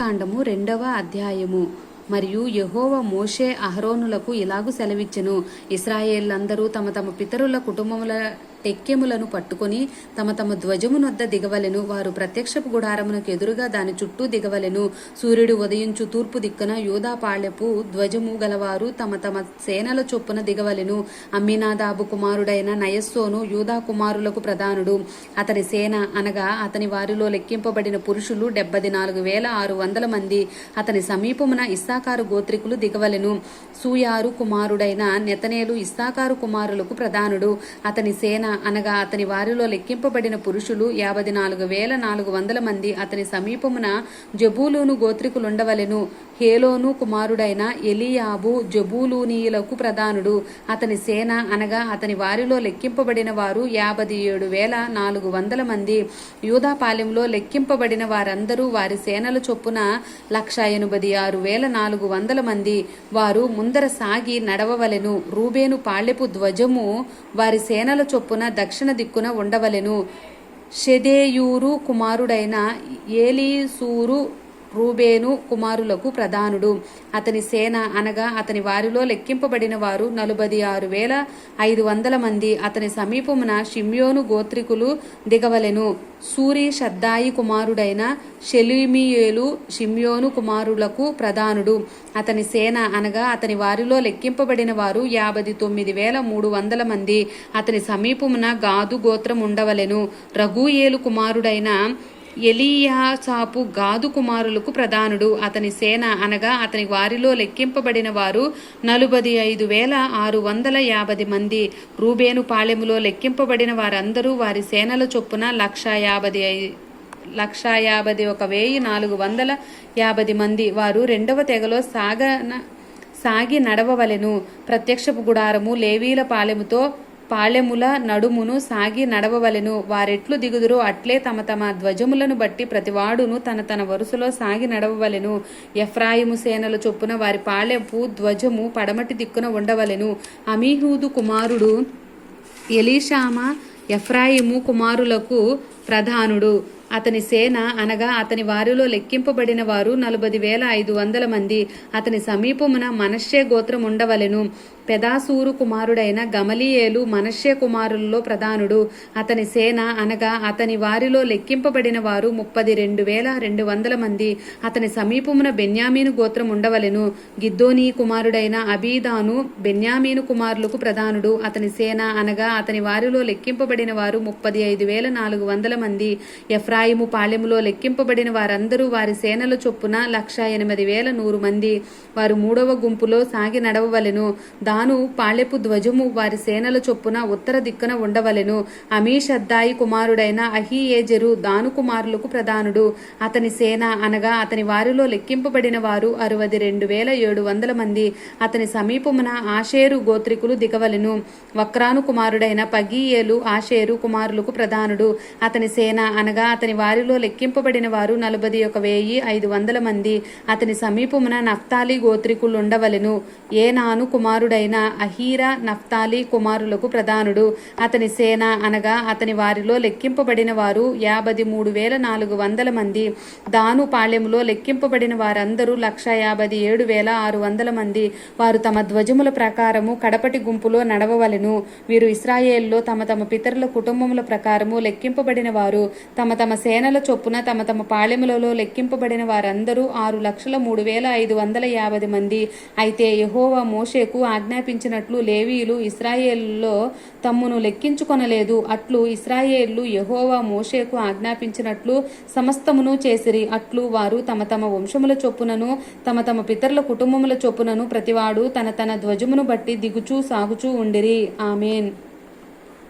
కాండము రెండవ అధ్యాయము. మరియు యహోవ మోషే అహరోనులకు ఇలాగు సెలవిచ్చెను. ఇస్రాయేళ్ళందరూ తమ తమ పితరుల కుటుంబముల టెక్కెములను పట్టుకొని తమ తమ ధ్వజమునొద్ద దిగవలెను. వారు ప్రత్యక్షపు గుడారమునకు ఎదురుగా దాని చుట్టూ దిగవలెను. సూర్యుడు ఉదయించు తూర్పు దిక్కున యోధాపాళ్యపు ధ్వజము గలవారు తమ తమ సేనల చొప్పున దిగవలెను. అమ్మినాదాబు కుమారుడైన నయస్సోను యూదా కుమారులకు ప్రధానుడు. అతని సేన అనగా అతని వారిలో లెక్కింపబడిన పురుషులు డెబ్బది నాలుగు వేల ఆరు వందల మంది. అతని సమీపమున ఇస్సాకారు గోత్రికులు దిగవలెను. సూయారు కుమారుడైన నెతనేలు ఇస్సాకారు కుమారులకు ప్రధానుడు. అతని సేన అనగా అతని వారిలో లెక్కింపబడిన పురుషులు యాభై నాలుగు వేల నాలుగు వందల మంది. అతని సమీపమున జబూలూను గోత్రికులుండవలెను. హేలోను కుమారుడైన ఎలియాబు జబూలూనీయులకు ప్రధానుడు. అతని సేన అనగా అతని వారిలో లెక్కింపబడిన వారు యాభై ఏడు వేల నాలుగు వందల మంది. యూదాపాలెంలో లెక్కింపబడిన వారందరూ వారి సేనల చొప్పున లక్ష ఎనభై ఆరు వేల నాలుగు వందల మంది. వారు ముందర సాగి నడవవలెను. రూబేను పాళ్ళెపు ధ్వజము వారి సేనల చొప్పున దక్షిణ దిక్కున ఉండవలెను. షెదేయూరు కుమారుడైన ఏలీసూరు రూబేను కుమారులకు ప్రధానుడు. అతని సేన అనగా అతని వారిలో లెక్కింపబడిన వారు నలభై ఆరు వేల ఐదు వందల మంది. అతని సమీపమున షిమ్యోను గోత్రికులు దిగవలెను. సూరి షద్దాయి కుమారుడైన షెలిమియేలు షిమ్యోను కుమారులకు ప్రధానుడు. అతని సేన అనగా అతని వారిలో లెక్కింపబడిన వారు యాభై తొమ్మిది వేల మూడు వందల మంది. అతని సమీపమున గాదు గోత్రం ఉండవలెను రఘుయేలు కుమారుడైన ఎలియాసాపు గాదు కుమారులకు ప్రధానుడు. అతని సేన అనగా అతని వారిలో లెక్కింపబడిన వారు నలుబది ఐదు వేల ఆరు వందల యాభై మంది. రూబేను పాళెములో లెక్కింపబడిన వారందరూ వారి సేనల చొప్పున లక్ష యాభై ఐ- లక్ష యాభై ఒక వెయ్యి నాలుగు వందల యాభై మంది. వారు రెండవ తెగలో సాగన సాగి నడవవలెను. ప్రత్యక్షపు గుడారము లేవీల పాలెముతో పాళెముల నడుమును సాగి నడవవలెను. వారెట్లు దిగుదురో అట్లే తమ తమ ధ్వజములను బట్టి ప్రతివాడును తన తన వరుసలో సాగి నడవవలెను. ఎఫ్రాయిము సేనల చొప్పున వారి పాళెపు ధ్వజము పడమటి దిక్కున ఉండవలెను. అమీహూదు కుమారుడు ఎలీషామ ఎఫ్రాయిము కుమారులకు ప్రధానుడు. అతని సేన అనగా అతని వారిలో లెక్కింపబడిన వారు నలభై వేల ఐదు వందల మంది. అతని సమీపమున మనష్యే గోత్రం ఉండవలెను పెదాసూరు కుమారుడైన గమలియేలు మనష్య కుమారుల్లో ప్రధానుడు. అతని సేన అనగా అతని వారిలో లెక్కింపబడిన వారు ముప్పది రెండు వేల రెండు వందల మంది. అతని సమీపమున బెన్యామీను గోత్రం ఉండవలెను. గిద్దోని కుమారుడైన అబీదాను బెన్యామీను కుమారులకు ప్రధానుడు. అతని సేన అనగా అతని వారిలో లెక్కింపబడిన వారు ముప్పది ఐదు వేల నాలుగు వందల మంది. ఎఫ్రాయిము పాళెములో లెక్కింపబడిన వారందరూ వారి సేనల చొప్పున లక్ష ఎనిమిది వేల నూరు మంది. వారు మూడవ గుంపులో సాగి నడవవలెను. తాను పాళెపు ధ్వజము వారి సేనల చొప్పున ఉత్తర దిక్కున ఉండవలెను. అమీషద్దాయి కుమారుడైన అహియేజెరు దాను కుమారులకు ప్రధానుడు. అతని సేన అనగా అతని వారిలో లెక్కింపబడిన వారు అరవది రెండు వేల ఏడు వందల మంది. అతని సమీపమున ఆషేరు గోత్రికులు దిగవలెను. వక్రాను కుమారుడైన పగీయేలు ఆషేరు కుమారులకు ప్రధానుడు. అతని సేన అనగా అతని వారిలో లెక్కింపబడిన వారు నలభై ఒక వెయ్యి ఐదు వందల మంది. అతని సమీపమున నఫ్తాలి గోత్రికులు ఉండవలెను. ఏనాను కుమారుడైన అహీరా నఫ్తాలి కుమారులకు ప్రధానుడు. అతని సేన అనగా అతని వారిలో లెక్కింపబడిన వారు యాభై మూడు వేల నాలుగు వందల మంది. దాను పాళెములో లెక్కింపబడిన వారందరూ లక్ష యాభై ఏడు వేల ఆరు వందల మంది. వారు తమ ధ్వజముల ప్రకారము కడపటి గుంపులో నడవవలెను. వీరు ఇస్రాయేల్లో తమ తమ పితరుల కుటుంబముల ప్రకారము లెక్కింపబడిన వారు. తమ తమ సేనల చొప్పున తమ తమ పాళెములలో లెక్కింపబడిన వారందరూ ఆరు లక్షల మూడు వేల ఐదు వందల యాభై మంది. అయితే యహోవా మోషేకు ఆజ్ఞాపించినట్లు లేవీయులు ఇస్రాయేల్లో తమ్మును లెక్కించుకొనలేదు. అట్లు ఇస్రాయేళ్ళు యెహోవా మోషేకు ఆజ్ఞాపించినట్లు సమస్తమును చేసిరి. అట్లు వారు తమ తమ వంశముల చొప్పునను తమ తమ పితరుల కుటుంబముల చొప్పునను ప్రతివాడు తన తన ధ్వజమును బట్టి దిగుచూ సాగుచూ ఉండిరి. ఆమెన్.